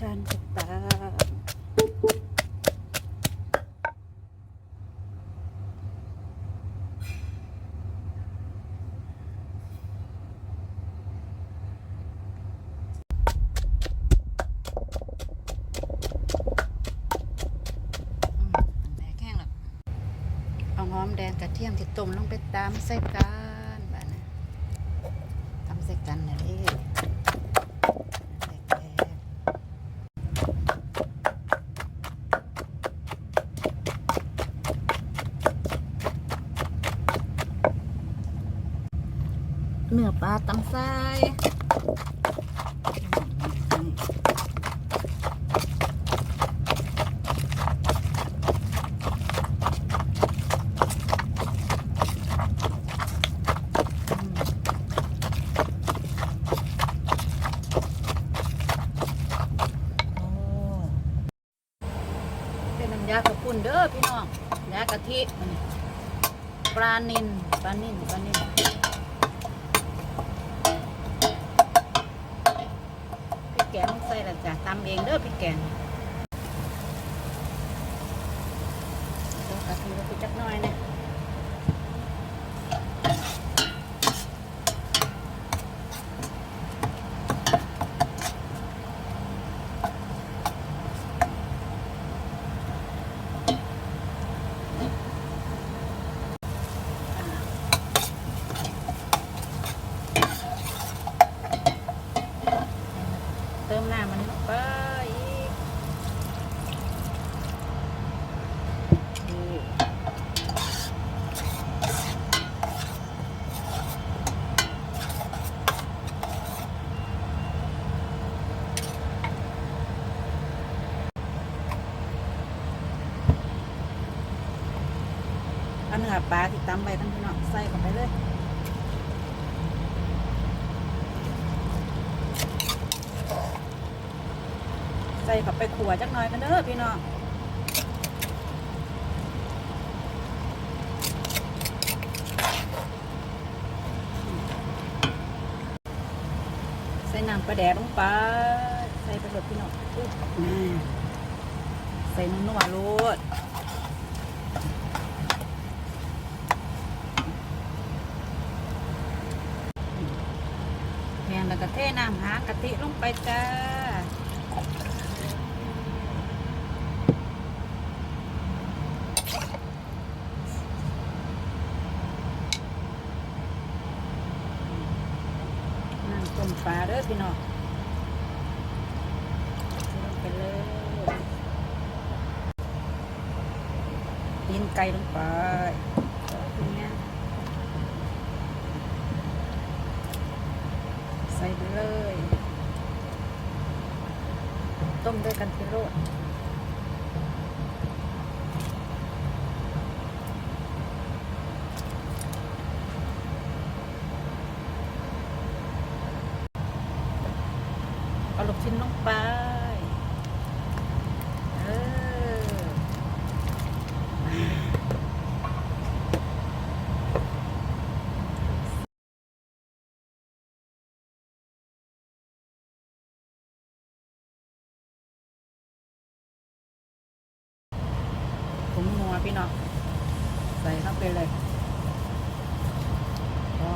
ชันกับตาอืมแข้งหรอกเอาหอมแดงกระเทียมที่ต้มลงไปตามใส่กันบ้านะทำใส่กันนะดิแตกๆ เนื้อปลาตำไส้โอ้เป็นน้ำยากระปุ่นเด้อพี่น้องยากะทิปลานินปลานินปลานินพริก แกงใส่ละจ้ะตำเองเด้อพริกแกงเดี๋ยวกะทิเราไปจักหน่อยเนี่ย เติมน้ำมันไปอีกนี่เอาเนื้อปลาที่ตำไปทั้งพี่น้องใส่เข้าไปเลย ใส่เข้าไปขัวจักหน่อยกันเด้อพี่น้องใส่น้ำปลาแดกลงไป ใส่ไปหลดพี่น้องอุ๊ยน่าใส่นัวๆโลดแม่นแล้วก็เทน้ำหากะทิลงไปจ้า น้ำ ต้มปลาเด้อพี่น้องใส่ลงไปเลยตีนไก่ลงไปทีเนี้ใส่ไปเลย ต้มด้วยกันพิโรด เอาลูกชิ้นลงไปเออผมงัวพี่น้องใส่เข้าไปเลยก็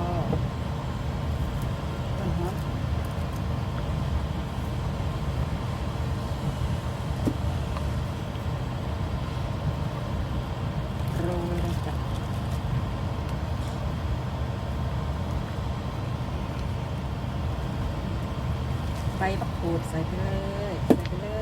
ต้นหอมโรยเลยจ้ะ ใบมะกรูดใส่ไปเลย ใส่ไปเลย